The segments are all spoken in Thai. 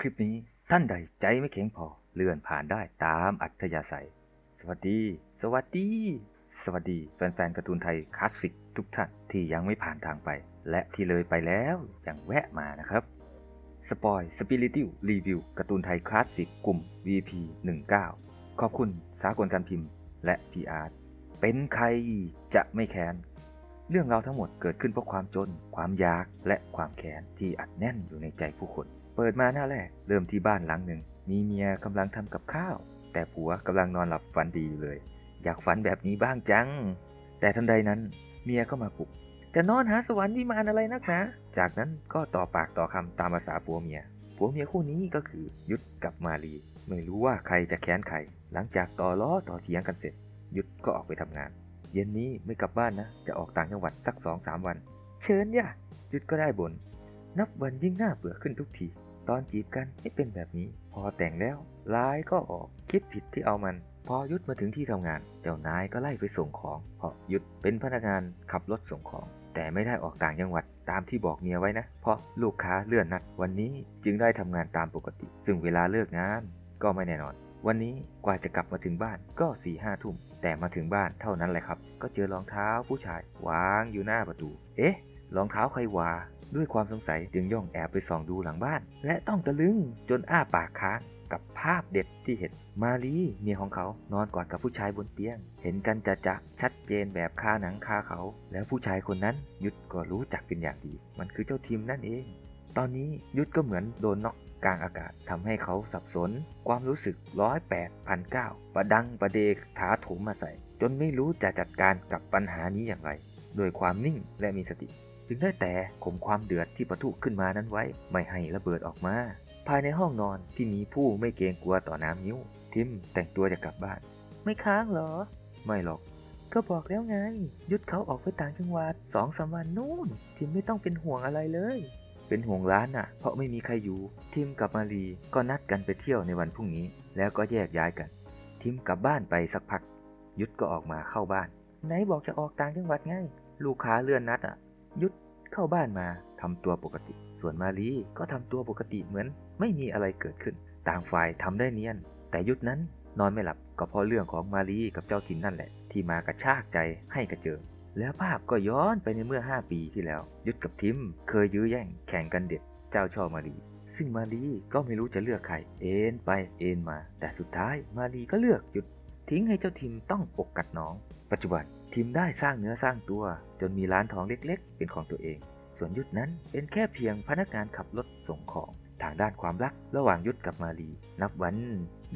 คลิปนี้ท่านใดใจไม่แข็งพอเลื่อนผ่านได้ตามอัธยาศัย สวัสดี สวัสดี สวัสดีแฟนๆการ์ตูนไทยคลาสสิกทุกท่านที่ยังไม่ผ่านทางไป และที่เลยไปแล้วยังแวะมานะครับสปอยสปิริติวรีวิวการ์ตูนไทยคลาสสิกกลุ่ม VP 19ขอบคุณสากลการพิมพ์และ PR เป็นใครจะไม่แค้น เรื่องราวทั้งหมดเกิดขึ้นเพราะความจน ความยาก และความแค้นที่อัดแน่นอยู่ในใจผู้คน เปิดมาหน้าแรก เริ่มที่บ้านหลังหนึ่ง มีเมียกำลังทำกับข้าว แต่ผัวกำลังนอนหลับฝันดีอยู่เลย อยากฝันแบบนี้บ้างจัง แต่ทันใดนั้นเมียก็มาปลุกจะนอนหาสวรรค์วิมานอะไรนักหนา จากนั้นก็ต่อปากต่อคำตามภาษาผัวเมีย ผัวเมียคู่นี้ก็คือยุทธกับมาลี ไม่รู้ว่าใครจะแค้นใคร หลังจากต่อล้อต่อเถียงกันเสร็จ ยุทธก็ออกไปทำงาน เย็นนี้ไม่กลับบ้านนะ จะออกต่างจังหวัดสักสองสามวัน เชิญย่ะยุทธก็ได้บน นับวันยิ่งน่าเบื่อขึ้นทุกที ตอนจีบกันไม่เป็นแบบนี้ พอแต่งแล้วร้ายก็ออกคิดผิดที่เอามัน พอยุทธมาถึงที่ทำงาน เจ้านายก็ไล่ไปส่งของเพราะยุทธเป็นพนักงานขับรถส่งของ แต่ไม่ได้ออกต่างจังหวัดตามที่บอกเมียไว้นะ เพราะลูกค้าเลื่อนนัด วันนี้จึงได้ทำงานตามปกติ ซึ่งเวลาเลิกงานก็ไม่แน่นอน วันนี้กว่าจะกลับมาถึงบ้านก็สี่ห้าทุ่มแต่มาถึงบ้านเท่านั้นแหละครับ ก็เจอรองเท้าผู้ชาย วางอยู่หน้าประตู เอ๊ะ รองเท้าใครวา ด้วยความสงสัยจึงย่องแอบไปส่องดูหลังบ้าน และต้องตะลึงจนอ้าปากค้างกับภาพเด็ดที่เห็น มาลีเมียของเขานอนกอดกับผู้ชายบนเตียง เห็นกันจะจะชัดเจนแบบคาหนังคาเขา แล้วผู้ชายคนนั้นยุทธก็รู้จักเป็นอย่างดี มันคือเจ้าทิมนั่นเอง ตอนนี้ยุทธก็เหมือนโดนน็อกกลางอากาศทำให้เขาสับสน ความรู้สึกร้อยแปดพันเก้าประดังประเดกถาโถมมาใส่ จนไม่รู้จะจัดการกับปัญหานี้อย่างไร โดยความนิ่งและมีสติ จึงได้แต่ข่มความเดือดที่ปะทุขึ้นมานั้นไว้ ไม่ให้ระเบิดออกมา ภายในห้องนอนที่มีผู้ไม่เกรงกลัวต่อน้ำนิ้ว ทิมแต่งตัวจะกลับบ้าน ไม่ค้างเหรอ ไม่หรอก ก็บอกแล้วไง ยุดเขาออกไปต่างจังหวัดสองสามวันนู่น ทิมไม่ต้องเป็นห่วงอะไรเลย เป็นห่วงร้านน่ะ เพราะไม่มีใครอยู่ ทิมกับมารีก็นัดกันไปเที่ยวในวันพรุ่งนี้ แล้วก็แยกย้ายกัน ทิมกลับบ้านไปสักพัก ยุดก็ออกมาเข้าบ้าน ไหนบอกจะออกต่างจังหวัดไง ลูกค้าเลื่อนนัดอะ ยุดเข้าบ้านมาทำตัวปกติ ส่วนมารีก็ทำตัวปกติเหมือน ไม่มีอะไรเกิดขึ้น ต่างฝ่ายทำได้เนียน แต่ยุดนั้นนอนไม่หลับก็เพราะเรื่องของมารีกับเจ้าทินนั่นแหละ ที่มากระชากใจให้กระเจิงแล้วภาพก็ย้อนไปในเมื่อ 5 ปีที่แล้ว ยุดกับทิมเคยยื้อแย่งแข่งกันเด็ดเจ้าช่อมารีซึ่งมารีก็ไม่รู้จะเลือกใคร เอ็นไปเอ็นมา แต่สุดท้ายมารีก็เลือกหยุด ทิ้งให้เจ้าทิมต้องปกกัดน้อง ปัจจุบัน ทิมได้สร้างเนื้อสร้างตัว จนมีร้านทองเล็กๆ เป็นของตัวเอง ส่วนยุทธนั้นเป็นแค่เพียงพนักงานขับรถส่งของทางด้านความรักระหว่างยุทธกับมารีนับวัน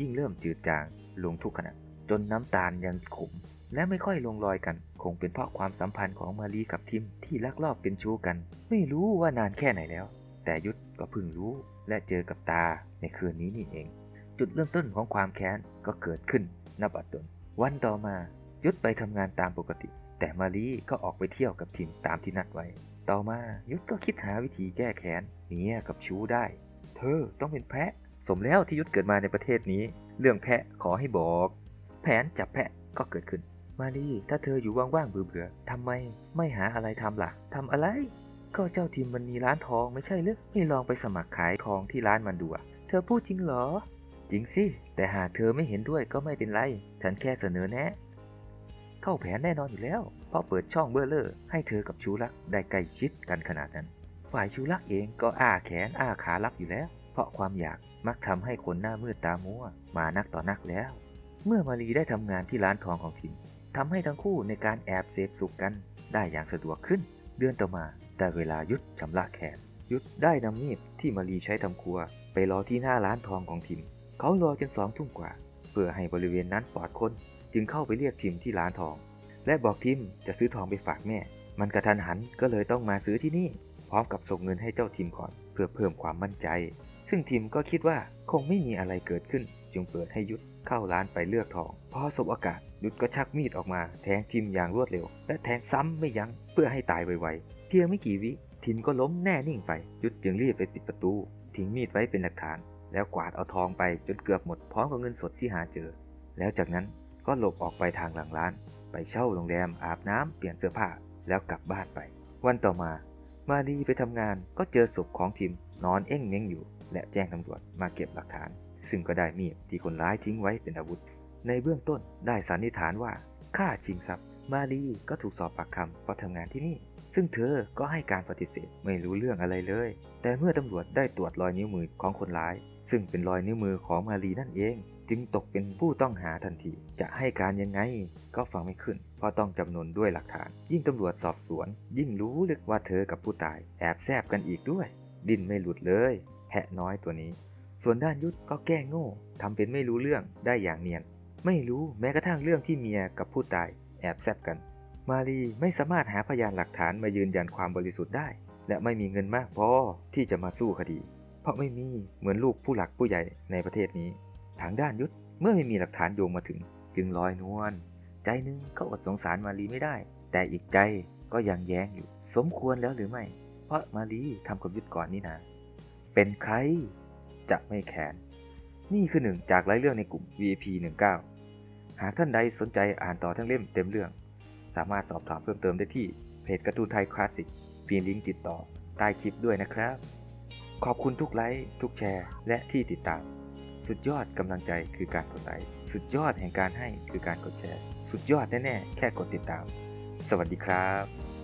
ยิ่งเริ่มจืดจางลงทุกขณะจนน้ำตาลยังขม และไม่ค่อยลงรอยกัน คงเป็นเพราะความสัมพันธ์ของมารีกับทิมที่ลักลอบเป็นชู้กัน ไม่รู้ว่านานแค่ไหนแล้ว แต่ยุทธก็เพิ่งรู้และเจอกับตาในคืนนี้นี่เอง จุดเริ่มต้นของความแค้นก็เกิดขึ้นณบัดดลวันต่อมา ยุทธไปทำงานตามปกติ แต่มารีก็ออกไปเที่ยวกับทิมตามที่นัดไว้ ต่อมายุทธก็คิดหาวิธีแก้แค้นเมียกับชู้ได้ เธอต้องเป็นแพะ สมแล้วที่ยุทธเกิดมาในประเทศนี้ เรื่องแพะขอให้บอก แผนจับแพะก็เกิดขึ้น มารีถ้าเธออยู่ว่างๆเบื่อๆทำไมไม่หาอะไรทำล่ะทำอะไร ก็เจ้าทีมมันมีร้านทองไม่ใช่หรือไม่ลองไปสมัครขายทองที่ร้านมันดูอะเธอพูดจริงเหรอจริงสิ แต่หากเธอไม่เห็นด้วยก็ไม่เป็นไร ฉันแค่เสนอแนะ เข้าแผนแน่นอนอยู่แล้ว เพราะเปิดช่องเบอร์เลอร์ ให้เธอกับชูรักได้ใกล้ชิดกันขนาดนั้น ฝ่ายชูรักเองก็อ้าแขนอ้าขารับอยู่แล้ว เพราะความอยากมักทำให้คนหน้ามืดตามัวมานักต่อนักแล้ว เมื่อมารีได้ทำงานที่ร้านทองของทิมทำให้ทั้งคู่ในการแอบเสพสุขกันได้อย่างสะดวกขึ้น เดือนต่อมาได้เวลายุดชำระแขน ยุดได้นำมีดที่มารีใช้ทำครัว ไปรอที่หน้าร้านทองของทิม เขารอจนสองทุ่มกว่า เพื่อให้บริเวณนั้นปลอดคน จึงเข้าไปเรียกทิมที่ร้านทอง และบอกทิมจะซื้อทองไปฝากแม่ มันกระทันหันก็เลยต้องมาซื้อที่นี่ พร้อมกับส่งเงินให้เจ้าทิมก่อน เพื่อเพิ่มความมั่นใจ ซึ่งทิมก็คิดว่าคงไม่มีอะไรเกิดขึ้น จึงเปิดให้ยุทธเข้าร้านไปเลือกทอง พอสบโอกาสยุทธก็ชักมีดออกมา แทงทิมอย่างรวดเร็ว และแทงซ้ำไม่ยั้งเพื่อให้ตายไวๆเพียงไม่กี่วิทิมก็ล้มแน่นิ่งไปยุทธจึงรีบไปปิดประตูทิ้งมีดไว้เป็นหลักฐาน แล้วกวาดเอาทองไปจนเกือบหมดพร้อมกับเงินสดที่หาเจอ แล้วจากนั้น ก็หลบออกไปทางหลังร้าน ไปเช่าโรงแรมอาบน้ำเปลี่ยนเสื้อผ้าแล้วกลับบ้านไป วันต่อมา มารีไปทำงานก็เจอศพของทิมนอนเอ้งเม้งอยู่ และแจ้งตำรวจมาเก็บหลักฐาน ซึ่งก็ได้มีดที่คนร้ายทิ้งไว้เป็นอาวุธ ในเบื้องต้นได้สันนิษฐานว่าฆ่าชิงทรัพย์ มาลีก็ถูกสอบปากคำเพราะทำงานที่นี่ ซึ่งเธอก็ให้การปฏิเสธไม่รู้เรื่องอะไรเลย แต่เมื่อตำรวจได้ตรวจรอยนิ้วมือของคนร้าย ซึ่งเป็นรอยนิ้วมือของมาลีนั่นเอง จึงตกเป็นผู้ต้องหาทันที จะให้การยังไงก็ฟังไม่ขึ้น เพราะต้องจำนวนด้วยหลักฐาน ยิ่งตำรวจสอบสวน ยิ่งรู้ลึกว่าเธอกับผู้ตาย แอบแซบกันอีกด้วย ดิ้นไม่หลุดเลยแพะน้อยตัวนี้ ส่วนด้านยุทธก็แก้งโง่ทำเป็นไม่รู้เรื่องได้อย่างเนียน ไม่รู้แม้กระทั่งเรื่องที่เมียกับผู้ตาย แอบแซบกัน มารีไม่สามารถหาพยานหลักฐานมายืนยันความบริสุทธิ์ได้ และไม่มีเงินมากพอที่จะมาสู้คดี เพราะไม่มีเหมือนลูกผู้หลักผู้ใหญ่ในประเทศนี้ ทางด้านยุทธเมื่อไม่มีหลักฐานโยงมาถึง จึงลอยนวลใจหนึงก็อดสงสารมารีไม่ได้ แต่อีกใจก็ยังแย้งอยู่ สมควรแล้วหรือไม่ เพราะมารีทำกับยุทธก่อนนี่นะเป็นใครจะไม่แค้นนี่คือหนึ่งจากรายเรื่องในกลุ่ม VIP19 หากท่านใดสนใจอ่านต่อทั้งเล่มเต็มเรื่อง สามารถสอบถามเพิ่มเติมได้ที่เพจการ์ตูนไทยคลาสสิกเพีลิงก์ติดต่อใต้คลิปด้วยนะครับ ขอบคุณทุกไลค์ทุกแชร์ และที่ติดตาม สุดยอดกำลังใจคือการกดไลค์สุดยอดแห่งการให้คือการกดแชร์ สุดยอดแน่ๆแค่กดติดตาม สวัสดีครับ